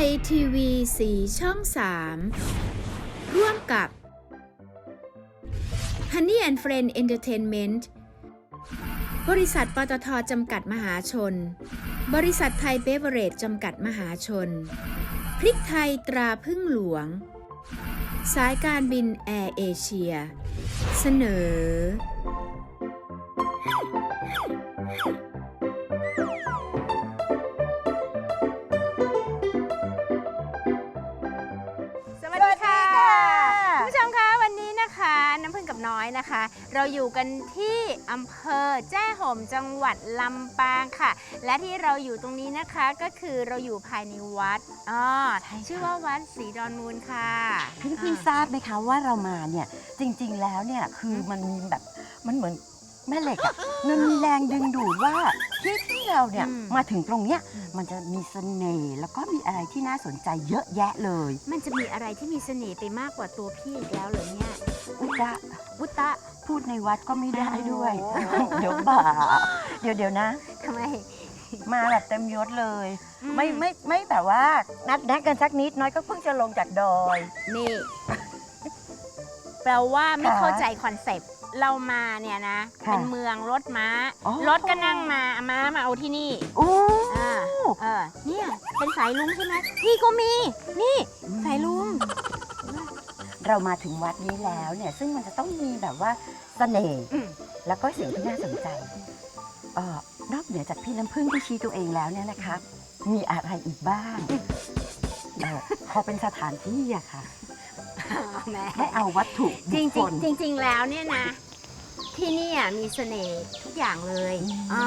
ทยทีวีสีช่อง 3 ร่วมกับ Honey and Friend Entertainment บริษัทปตทจำกัดมหาชน บริษัทไทยเบเวอเรจจำกัดมหาชน พริกไทยตราพึ่งหลวง สายการบินแอร์เอเชีย เสนอ น้ำพึ่งกับน้อยนะคะ เราอยู่กันที่อำเภอแจ้ห่มจังหวัดลำปางค่ะ และที่เราอยู่ตรงนี้นะคะก็คือเราอยู่ภายในวัดอ๋อชื่อว่าวัดศรีดอนมูลค่ะพี่พี่ทราบไหมคะว่าเรามาเนี่ยจริงๆแล้วเนี่ยคือมันมีแบบมันเหมือนแม่เหล็กอะมันมีแรงดึงดูดว่าที่ที่เราเนี่ยมาถึงตรงเนี้ยมันจะมีเสน่ห์แล้วก็มีอะไรที่น่าสนใจเยอะแยะเลย มันจะมีอะไรที่มีเสน่ห์ไปมากกว่าตัวพี่อีกแล้วเหรอเนี่ย อุตะอุตตะพูดในวัดก็ไม่ได้ด้วยโอ้เดี๋ยวบาปเดี๋ยวเดี๋ยวนะ ทำไม มาแบบเต็มยศเลย อืม ไม่ไม่ไม่แบบว่านัดแนะกันสักนิดน้อยก็เพิ่งจะลงจากดอย นี่ แปลว่าไม่ค่ะเข้าใจคอนเซปต์เรามาเนี่ยนะ ค่ะเป็นเมืองรถม้า อ๋อ รถก็นั่งมาม้ามาเอาที่นี่โอ้อ่าเออเนี่ย เป็นสายลุงใช่ไหมพี่ก็มี นี่ สายลุง เรามาถึงวัดนี้แล้วเนี่ยซึ่งมันจะต้องมีแบบว่าเสน่ห์อืม แล้วก็สิ่งที่น่าสนใจเออนอกเหนือจากพี่น้ำพึ่งที่ชี้ตัวเองแล้วเนี่ยนะคะ มีอะไรอีกบ้างเออพอเป็นสถานที่อะค่ะ แหมให้เอาวัตถุจริงบุคคลจริงๆจริง ๆ แล้วเนี่ยนะ ที่เนี่ยมีเสน่ห์ทุกอย่างเลยอืมอ่า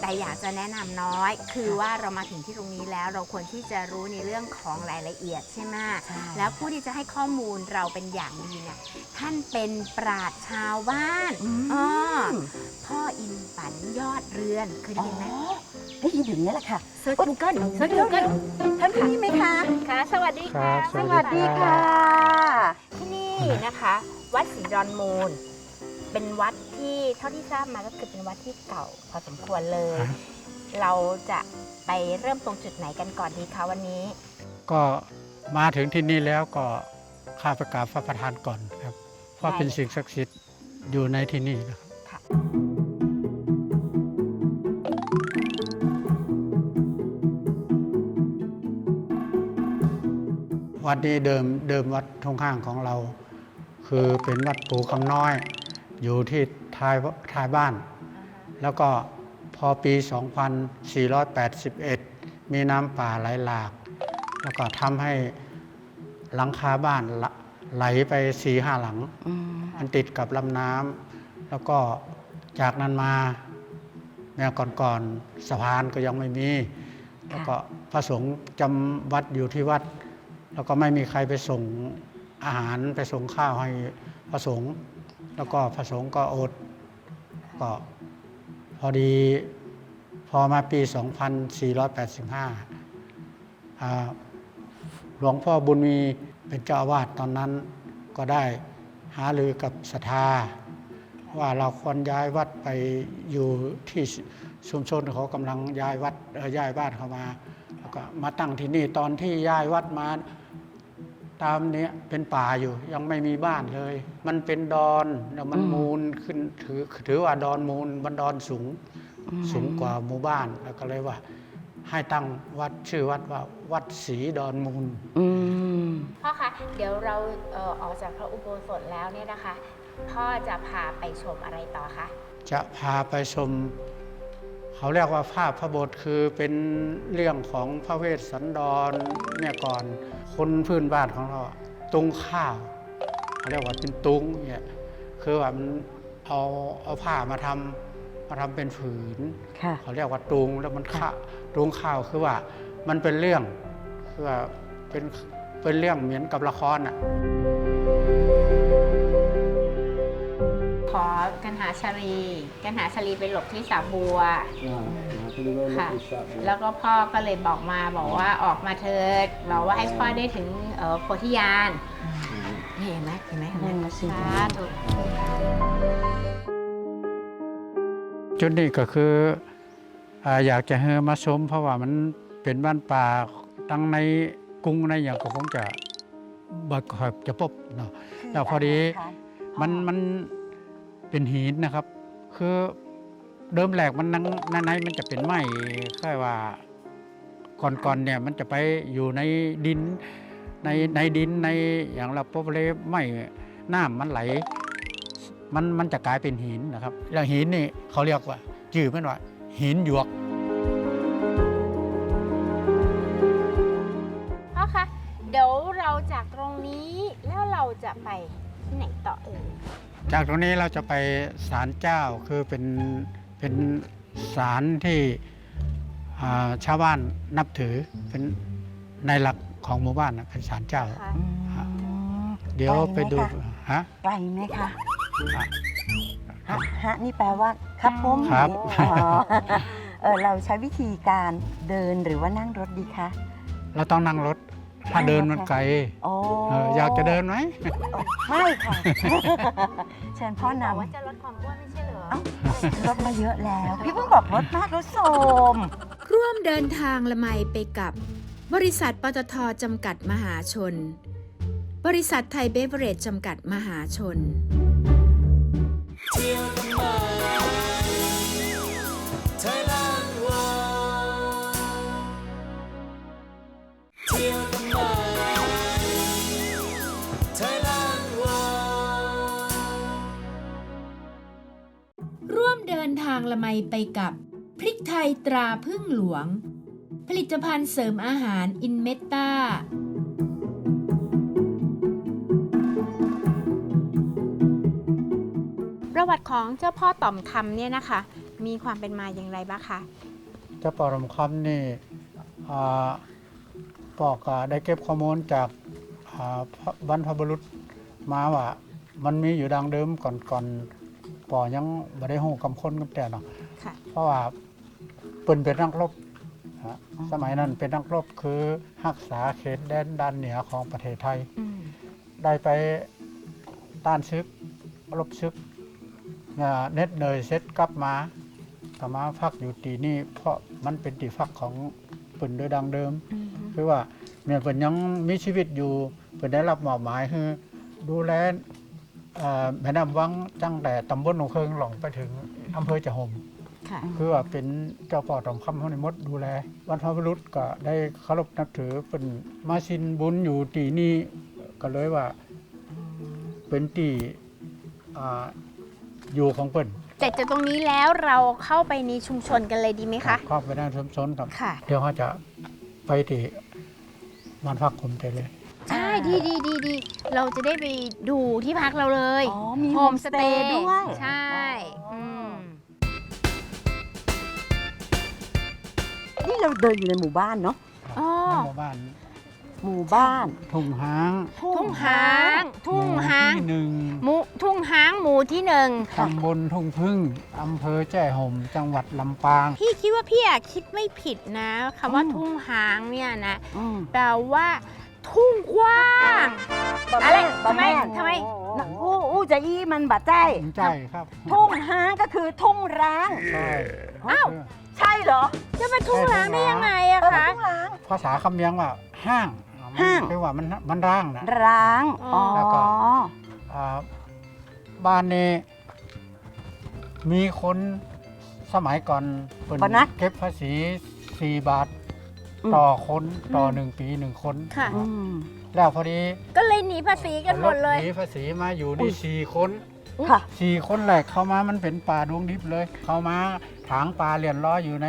แต่อยากจะแนะนำน้อย คือว่าเรามาถึงที่ตรงนี้แล้วเราควรที่จะรู้ในเรื่องของรายละเอียดใช่ไหมใช่ แล้วผู้ที่จะให้ข้อมูลเราเป็นอย่างดีเนี่ยท่านเป็นปราชญ์ชาวบ้านอืมอ่าพ่ออินปันยอดเรือนเคยได้อ๋อยินไหมได้ยินอย่างนี้แหละค่ะเซิร์ชกูเกิลเซิร์ชกูเกิลท่านที่นี่ไหมคะ ค่ะ สวัสดีค่ะ ครับสวัสดีค่ะที่นี่นะคะ วัดศรีดอนมูล เป็นวัดที่เท่าที่ทราบมาก็คือเป็นวัดที่เก่าพอสมควรเลยครับเราจะไปเริ่มตรงจุดไหนกันก่อนดีคะวันนี้ ก็มาถึงที่นี่แล้วก็ข้าไปกราบพระประธานก่อนครับ เพราะได้เป็นสิ่งศักดิ์สิทธิ์อยู่ในที่นี่นะครับค่ะวัดนี้เดิมเดิมวัดทงข้างของเรา คือเป็นวัดปู่คำน้อย อยู่ที่ท้ายท้ายบ้าน แล้วก็พอปี 2481 มีน้ำป่าไหลหลาก แล้วก็ทำให้หลังคาบ้านไหลไปสี่ห้าหลังมันติดกับลำน้ำแล้วก็จากนั้นมาแม้ก่อนๆสะพานก็ยังไม่มี แล้วก็พระสงฆ์จำวัดอยู่ที่วัด แล้วก็ไม่มีใครไปส่งอาหารไปส่งข้าวให้พระสงฆ์ แล้วก็พระสงฆ์ก็อดก็พอดีพอมาปี 2485อ่าหลวงพ่อบุญมีเป็นเจ้าอาวาสตอนนั้นก็ได้หารือกับศรัทธา ว่าเราควรย้ายวัดไปอยู่ที่ชุมชนเขากำลังย้ายวัดย้ายบ้านเข้ามาแล้วก็มาตั้งที่นี่ตอนที่ย้ายวัดมา ตามเนี้ยเป็นป่าอยู่ยังไม่มีบ้านเลย มันเป็นดอนแล้วมันอืมมูลขึ้นถือถือว่าดอนมูลมันดอนสูงอืมสูงกว่าหมู่บ้านแล้วก็เลยว่า ให้ตั้งวัดชื่อวัดว่าวัดศรีดอนมูลอืมพ่อคะเดี๋ยวเราเอ่อออกจากพระอุโบสถแล้วเนี่ยนะคะ พ่อจะพาไปชมอะไรต่อคะจะพาไปชม เขาเรียกว่าภาพพระบทคือเป็นเรื่องของพระเวสสันดรเนี่ยก่อนคนพื้นบ้านของเราอะตุงข้าวเขาเรียกว่าเป็นตุงเนี่ยคือว่ามันเอาเอาผ้ามาทำมาทำเป็นผืนค่ะเขาเรียกว่าตุงแล้วมันข้าตุงข้าวคือว่ามันเป็นเรื่องคือว่าเป็นเป็นเรื่องเหมือนกับละครอะ ขอกันหาชาลีกันหาชาลีไปหลบที่สาบัวค่ะแล้วก็พ่อก็เลยบอกมาบอกว่าออกมาเถิดบอกว่าให้พ่อได้ถึงเอ่อโพธิญาณนี่เห็นไหมเห็นไหมเห็นไหมนั่นน่ะสิสาธุจุดนี้ก็คืออาอยากจะให้มาชมเพราะว่ามันเป็นบ้านป่าตั้งในรุงในอย่างก็คงจะบ่ค่อยจะพบเนาะแล้วพอดีคะมันมัน เป็นหินนะครับ คือเดิมแหลกมันนังในในมันจะเป็นไม้ค่อยว่าก่อนๆเนี่ยมันจะไปอยู่ในดินในในดินในอย่างเราพบเลยไม่น้ำมันไหล มันมันจะกลายเป็นหินนะครับ แล้วหินนี่เขาเรียกว่าจื่อมันว่า หินหยวกพ่อคะเดี๋ยวเราจากตรงนี้แล้วเราจะไปที่ไหนต่อเอ่ย จากตรงนี้เราจะไปศาลเจ้าคือเป็นเป็นศาลที่อ่าชาวบ้านนับถือเป็นในหลักของหมู่บ้านนะเป็นศาลเจ้าคะอืมเดี๋ยวไปดูไกลไหมคะฮะไกลไหมคะอะฮะฮะนี่แปลว่าครับผมครับอ๋อเออเราใช้วิธีการเดินหรือว่านั่งรถดีคะเราต้องนั่งรถ ถ้าเดินมันไกลโอ้เอออยากจะเดินไหม ไม่ค่ะ เชิญพ่อบอกนำว่าจะลดความอ้วนไม่ใช่เหรอเอ้ารถมาเยอะแล้ว พี่เพิ่งบอกรถมากรถโสม ร่วมเดินทางละไมไปกับ บริษัทปตทจำกัดมหาชน บริษัทไทยเบเวอเรจจำกัดมหาชนร่วางละไมไปกับ พริกไทยตราพึ่งหลวง ผลิตภัณฑ์เสริมอาหารอินเมตตาประวัติของเจ้าพ่อต่อมคำเนี่ยนะคะ มีความเป็นมาอย่างไรบ้างคะเจ้าปอรมคำนี่อ่าปอกก็ได้เก็บข้อมูลจากอ่าพระบรรพบุรุษมาว่า มันมีอยู่ดังเดิมก่อนก่อน ปอยังไม่ได้หูกำค้นกับแต่เนาะค่ะ เพราะว่าเปิ่นเป็นนักรบฮะสมัยนั้นเป็นนักรบคือรักษาเขตแดนด้านเหนือของประเทศไทย อืมได้ไปต้านซึกรบซึกอ่าเน็ดเนยเสร็จกลับมากลับมาพักอยู่ตีนี่เพราะมันเป็นตีพักของปืนโดยดังเดิม อืมคือว่าเมียเปิ่นยังมีชีวิตอยู่เปิ่นได้รับมอบหมายคือดูแลเอ่อ แม่น้ำวังจังแต่ตำบลหนองเคิงหลงไปถึงอำเภอจะห่มค่ะ คือว่าเป็นเจ้าป่อตอมคำเขาในมดดูแลบรรพบุรุษก็ได้เคารพนับถือเป็นมาชินบุญอยู่ตีนี่ก็เลยว่าเป็นตีอ่าอยู่ของเปิ้นแต่จากตรงนี้แล้วเราเข้าไปในชุมชนกันเลยดีไหมคะครอบไปด้านชมชนครับค่ะเดี๋ยวเขาจะไปที่บ้านพักผมใจเลยใช่ ดีดีดีดีเราจะได้ไปดูที่พักเราเลยอ๋อมีโฮโฮมมสสเตเตย์ย์ด้วยใช่อ๋ออืมนี่เราเดินอยู่ในหมู่บ้านเนาะอ๋อในหมู่บ้าน หมู่บ้านทุ่งหางทุ่งหางทุ่งหางมู่ที่หนึ่งหมูทุ่งหางหมู่ที่หนึ่งตำบลทุ่งพึ่งอำเภอแจ้ห่มจังหวัดลำปาง พี่คิดว่าพี่อะคิดไม่ผิดนะคำว่าทุ่งหางเนี่ยนะอืมแปลว่า ทุ่งกว้างอะไรทำไมทำไมน่ะอู้อู้จะอี้มันบาดใจใจครับ ทุ่งห้างก็คือทุ่งร้างใช่อ้าวใช่เหรอ จะเป็นทุ่งร้างได้ยังไงอะเออคะทุ่งร้าง ภาษาคำเมียงว่าห้างห้างคือว่ามันมันร่างนะร้างอ๋อแล้วก็อ่าบ้านนี้มีคนสมัยก่อนเปิดก่อนนะเก็บภาษี4บาทอืม ต่อคนต่ออืมหนึ่งปีหนึ่งคนค่ะ อืม แล้วพอดีก็เลยหนีภาษีกันหมดเลย หนีภาษีมาอยู่อุ๊นี่ย สี่คนค่ะ สี่คนแหลกเข้ามามันเป็นป่าดงดิบเลย เข้ามาถางป่าเรียนล้ออยู่ใน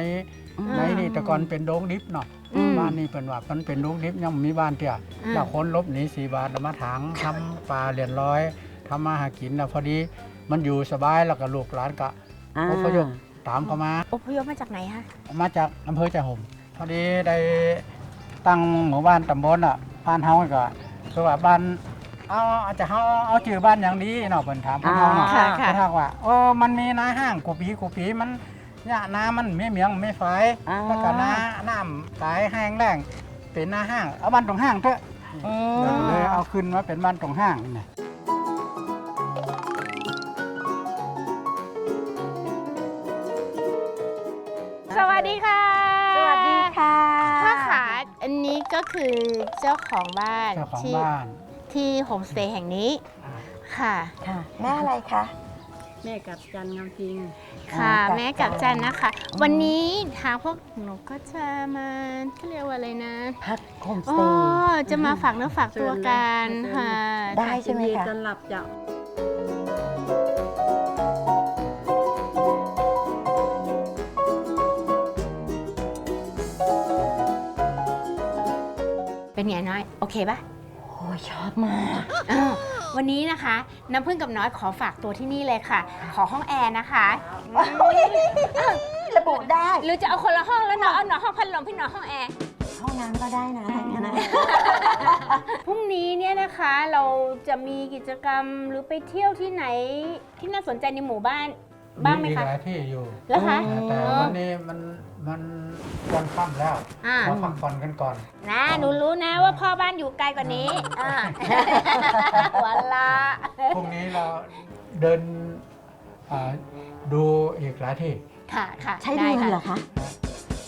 อืมในนี่แต่ก่อนเป็นดงดิบเนาะอืม บ้านนี้เป็นว่ามันเป็นดงดิบยังมีบ้านเตี่ยอืม แล้วคนลบหนีสี่บาทแล้วมาถางทำป่าเรียนร้อยทำมาหากินแล้วพอดีมันอยู่สบายแล้วก็ลูกหลานก็ อ่า อพยพ ตามเข้ามา อพยพมาจากไหนคะ มาจากอำเภอจะห่ม พอดีได้ตั้งหมู่บ้านตำบลอะบ้านเฮาก็คือว่าบ้านเอาอาจจะเฮาเอาชื่อบ้านอย่างนี้เนาะเพิ่นถามเพิ่นเฮาเนาะอ่าค่ะก็ทักว่าเออมันมีนาห้างกูปีกูปีมันเนี่ยน้ำมันไม่เมียงไม่ไฟอ่า แล้วก็น้าน้ำสายแห้งแล้งเป็นหน้าห้างเอาบ้านตรงห้างเถอะอืเลยเอาขึ้นมาเป็นบ้านตรงห้างนี่ สวัสดีค่ะ ก็ก็คือเจ้าของบ้านเจ้าของที่บ้านที่โฮมสเตย์แห่งนี้ค่ะ ค่ะ แม่อะไรคะ แม่กับจันงามจริง ค่ะกับแม่กับจัจันนนะคะวันนี้ทางพวกหนูก็จะมาเขาเรียกว่าอะไรนะพักโฮมสอ๋เตอย์ จะมาฝากเนื้อฝากตัวกันเชิญเลยค่ะ ได้ใช่ไหมยินคะ ต้อนรับเจ้า เป็นไงน้อย โอเคปะโอ้ยชอบมากอ้าววันนี้นะคะ น้ำพึ่งกับน้อยขอฝากตัวที่นี่เลยค่ะ ขอห้องแอร์นะคะระบุได้ หรือจะเอาคนละห้องแล้วเนาะเอาหนอห้องพัดลมพี่หนอห้องแอร์ ห้องน้ำก็ได้นะถ้าอย่างนั้นนะ พรุ่งนี้เนี่ยนะคะเราจะมีกิจกรรมหรือไปเที่ยวที่ไหนที่น่าสนใจในหมู่บ้านบ้างไหมอีกคะ หลายที่อยู่แล้วคะ แต่อ๋อวันนี้มัน มันวันค่ำแล้วอ่า ขอพักผ่อนกันก่อน นะหนูรู้นะว่าพ่อบ้านอยู่ไกลกว่านี้อ่า วันละพรุ่งนี้เราเดินอ่าดูอีกหลายที่ ค่ะค่ะใช้ได้เรือค่ะเหรอคะ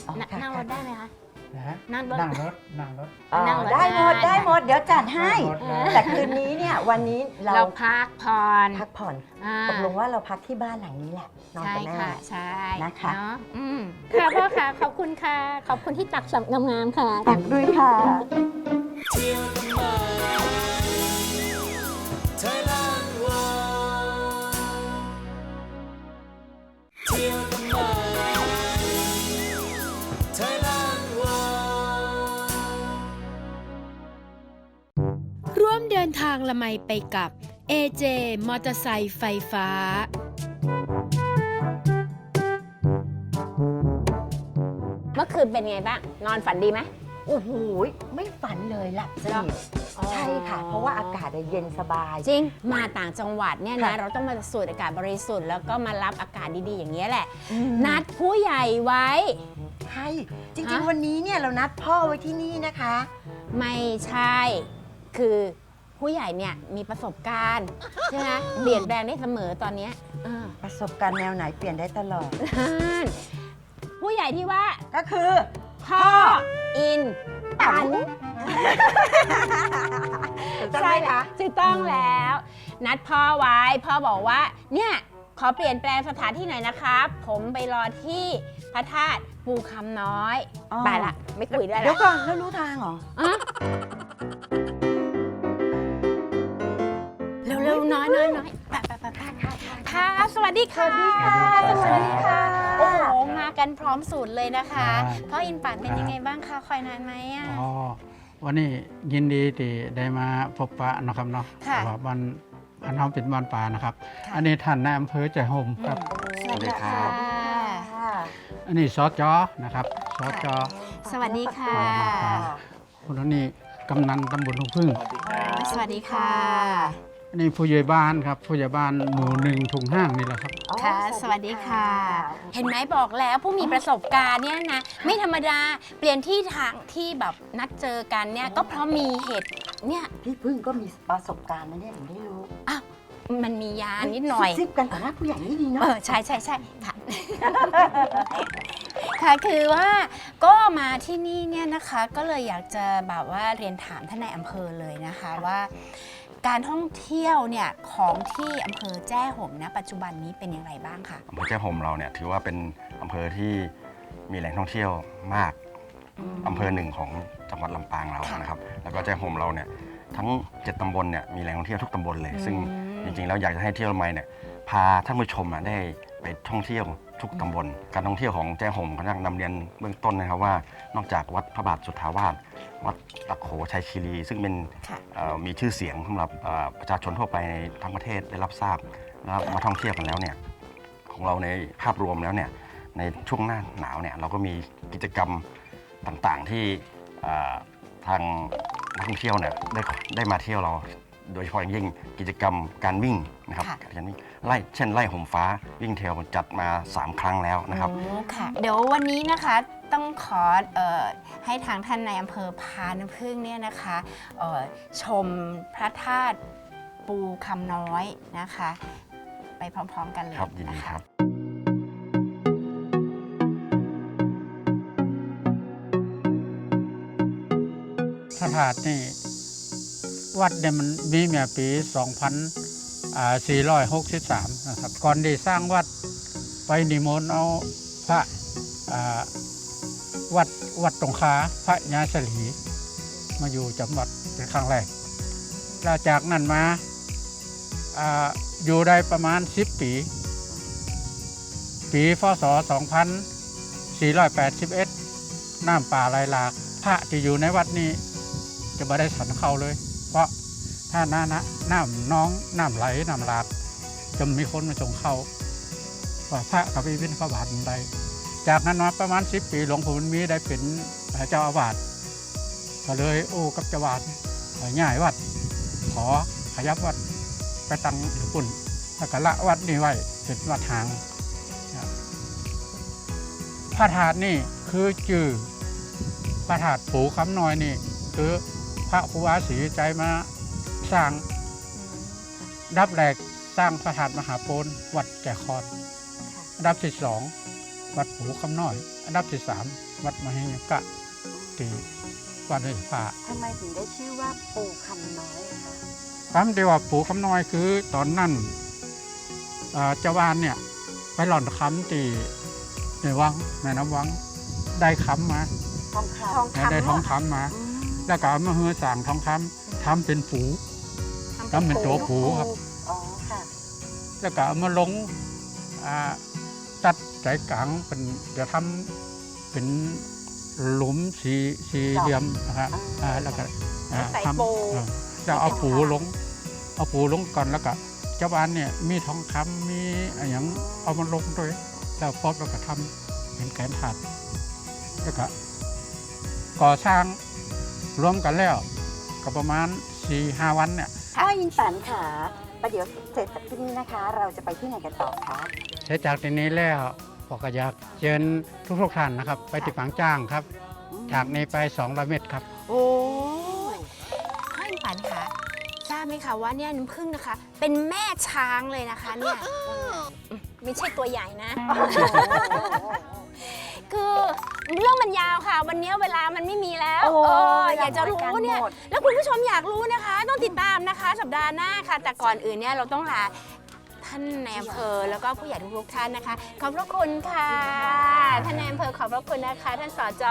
อ๋อนั่งค่ะนั่งรถได้ไหมคะ นะฮะนั่งรถ นั่งรถนั่งรถอ๋อนั่งรถได้หมดได้ ได้หมดเดี๋ยวจัดให้ นั่งรถแล้วแต่คืนนี้เนี่ยวันนี้เราเราพักผ่อนพักผ่อนอ่าตกลงว่าเราพักที่บ้านหลังนี้แหละนอนใช่กับแม่ ค่ะ ใช่นะคะ เนาะอืมค่ะพ่อค่ะ ขอบคุณค่ะ ขอบคุณที่ตักสับงามๆค่ะ ตักด้วยค่ะร่วมเดินทางละไมไปกับ AJ มอเตอร์ไซค์ไฟฟ้า เมื่อคืนเป็นไงบ้าง นอนฝันดีไหม โอ้โหไม่ฝันเลยหลับสนิทใช่ค่ะ เพราะว่าอากาศเย็นสบาย จริง มาต่างจังหวัดเนี่ยนะ ค่ะ เราต้องมาสูดอากาศบริสุทธิ์แล้วก็มารับอากาศดีๆ อย่างนี้ยแหละ อืมนัดผู้ใหญ่ไว้ ใช่จริง ฮะ ๆ วันนี้เนี่ยเรานัดพ่อไว้ที่นี่นะคะ ไม่ใช่ คือ ผู้ใหญ่เนี่ยมีประสบการณ์ใช่ไหมเปลี่ยนแปลงได้เสมอตอนเนี้ยเออประสบการณ์แนวไหนเปลี่ยนได้ตลอด นั่นผู้ใหญ่ที่ว่าก็คือ พ่ออินปัน ใช่ค่ะถูกต้องแล้ว นัดพ่อไว้พ่อบอกว่า เนี่ยขอเปลี่ยนแปลงสถานที่หน่อยนะครับ ผมไปรอที่พระธาตุปูคำน้อย อ๋อ ไปละ ไม่คุยด้วยเดี๋ยละวก่อนแล้วรู้ทางเหรอ อะ อยน้อยน้อยไปไปไปไปค่ะ สวัสดีค่ะ สวัสดีค่ะ โอ้โห มากันพร้อมสูตรเลยนะคะครับพ่ออินปัดเป็นยังไงบ้างคะ คอยนานไหมอะ อ๋อ วันนี้ยินดีที่ได้มาพบปะนะครับเนาะค่ะว่าวันอันน้องเป็นวันป่านะครับค่ะอันนี้ท่านนายอำเภอใจโฮมครับ สวัสดีค่ะอันนี้ซอจอนะครับซอจอ สวัสดีค่ะ คนนี้กำนันตำบลทุ่งพึ่ง สวัสดีค่ะ อันนี้ผู้ใหญ่บ้านครับ ผู้ใหญ่บ้านหมู่หนึ่งถุงห้างนี่แหละครับค่ะ สวัสดีค่ะ เห็นไหมบอกแล้วผู้มีประสบการณ์เนี่ยนะ ไม่ธรรมดาเปลี่ยนที่ทางที่แบบนัดเจอกันเนี่ยก็เพราะมีเหตุเนี่ยพี่พึ่งก็มีประสบการณ์นะเนี่ยถึงได้รู้อ้าวมันมียานิดหน่อย ซิบๆกันต่อหน้าผู้ใหญ่นี่ดีเนาะ เออใช่ใช่ใช่ค่ะ ค่ะคือว่าก็มาที่นี่เนี่ยนะคะ ก็เลยอยากจะแบบว่าเรียนถามท่านในายอำเภอเลยนะคะว่า การท่องเที่ยวเนี่ยของที่อำเภอแจ้ห่มนะปัจจุบันนี้เป็นอย่างไรบ้างคะอำเภอแจ้ห่มเราเนี่ยถือว่าเป็นอำเภอที่มีแหล่งท่องเที่ยวมากอำเภอหนึ่งของจังหวัดลำปางเราค่ะนะครับ แล้วก็แจ้ห่มเราเนี่ยทั้ง 7ตำบลเนี่ยมีแหล่งท่องเที่ยวทุกตำบลเลย ซึ่งอืมจริงๆแล้วอยากจะให้เที่ยวละไมเนี่ยพาท่านผู้ชมอะได้ไปท่องเที่ยว ทุกตำบล การท่องเที่ยวของแจ้ห่มก็อยากนำเรียนเบื้องต้นนะครับว่า นอกจากวัดพระบาทสุทธาวาสวัดตะโขชัยคีรี ซึ่งเป็นค่ะ เอ่อมีชื่อเสียงสำหรับเอ่อประชาชนทั่วไปในทั้งประเทศได้รับทราบแล้วมาท่องเที่ยวกันแล้วเนี่ยของเราในภาพรวมแล้วเนี่ยในช่วงหน้าหนาวเนี่ยเราก็มีกิจกรรมต่างๆที่เอ่อทางนักท่องเที่ยวเนี่ยได้ได้มาเที่ยวเรา โดยเฉพาะอย่างยิ่งกิจกรรมการวิ่งนะครับค่ะ การวิ่งไล่เช่นไล่ห่มฟ้าวิ่งเทรลจัดมา 3 ครั้งแล้วนะครับ โอ้ค่ะ เดี๋ยววันนี้นะคะต้องขอเออให้ทางท่านในายอำเภอพาน้ำพึ่งเนี่ยนะคะเอ่อชมพระธาตุปูคำน้อยนะคะ ไปพร้อมๆกันเลยครับยินดีนะะ ครับคพระธาตุนี่ วัดเนี่ยมันมีเมียปี 2463 นะครับ ก่อนที่สร้างวัดไปนิมนต์เอาพระวัดวัดตรงคาพระญาสลีมาอยู่จำวัดเป็นครั้งแรกแล้วจากนั้นมาออยู่ได้ประมาณ 10 ปี ปีพศ 2481 น้ำป่าไหลหลาก พระที่อยู่ในวัดนี้จะไม่ได้สันเข้าเลย เพราะถ้าหน้านะน้ำน้องน้ำไหลน้ำหลากจะมีคนมาจงเข้าว่าพระกับพิพิธพระบาทมันได้จากนั้นมาประมาณ10ปีหลวงปู่บุญมีได้เป็นเจ้าอาวาสก็เลยโอ้กับเจ้าวาดง่ายวัด ขอขยับวัดไปตั้งอยู่ปุ่นแล้วก็ละวัดนี้ไว้เป็นวัดทางพระธาตุนี่คือจือพระธาตุปูคำน้อยนี่คือ พระครูอาศรีใจมาสร้างดับแรกสร้างพระธาตุมหาโพนวัดแก่คอนอันดับที่สองวัดปู่คำน้อยอันดับที่สามวัดมหิงกะที่วัดในฟ้าทำไมถึงได้ชื่อว่าปูคำน้อยอะคะคำที่ว่าปู่คำน้อยคือตอนนั้นเอ่อเจ้าวานเนี่ยไปหล่อนคำตีในวังแม่น้ำวังได้คำมาทองคทองได้คำทองคำมาำอืม แล้วก็เอามาเฮือสั่งทองคำทำเป็นผู ทำเป็นตัวผูครับ อ๋อค่ะแล้วก็เอามาลงอ่าตัดใจกลางเป็นจะทำเป็นหลุมสีสีเหลี่ยมนะครับอ่าแล้วก็อ่าใส่ทำโปเออแล้วเอาปูลง เอาปูลงก่อนแล้วก็เจ้าบ้านเนี่ยมีทองคำมีอะไรอย่างเอามาลงด้วยแล้วพอบแล้วก็ทำเป็นแกนถาดแล้วก็ก่อสร้าง รวมกันแล้วก็ประมาณ4ีหวันเนี่ยพ่ออินสันค่ะประเดี๋ยวเสร็จจากที่นี่นะคะ เราจะไปที่ไหนกันต่อคะเสร็จจากที่นี้แล้วผมก็อยากเชิญทุกๆท่านนะครับ ไปติดฝังจ้างครับ จากนี้ไป200เมตรครับ โอ้ยพ่ออินปันคะทราบไหมคะว่าเนี่ยน้ำผึ้งนะคะ เป็นแม่ช้างเลยนะคะเนี่ยไม่ใช่ตัวใหญ่นะ คือเรื่องมันยาวค่ะ วันนี้เวลามันไม่มีแล้วโอ้เอออยากจะรู้เนี่ยหมด แล้วคุณผู้ชมอยากรู้นะคะ ต้องติดตามนะคะ สัปดาห์หน้าค่ะ แต่ก่อนอื่นเนี่ยเราต้องลา ท่านในอำเภอแล้วก็ผู้ใหญ่ทุกๆท่านนะคะ ขอบพระคุณค่ะท่านในอำเภอขอบพระคุณนะคะ ท่านสจ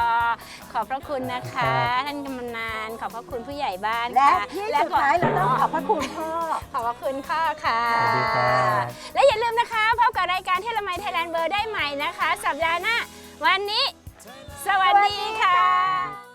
ขอบพระคุณนะคะ ท่านกำนันขอบพระคุณผู้ใหญ่บ้านและค่ะที่และสุดท้ายเราต้องขอบพระคุณพ่อ ขอบพระคุณพ่อค่ะ สวัสดีครับ และอย่าลืมนะคะพบกับรายการเทเลไมไทยแลนด์เบอร์ได้ใหม่นะคะ สัปดาห์หน้าวันนี้ สวัสดีค่ะ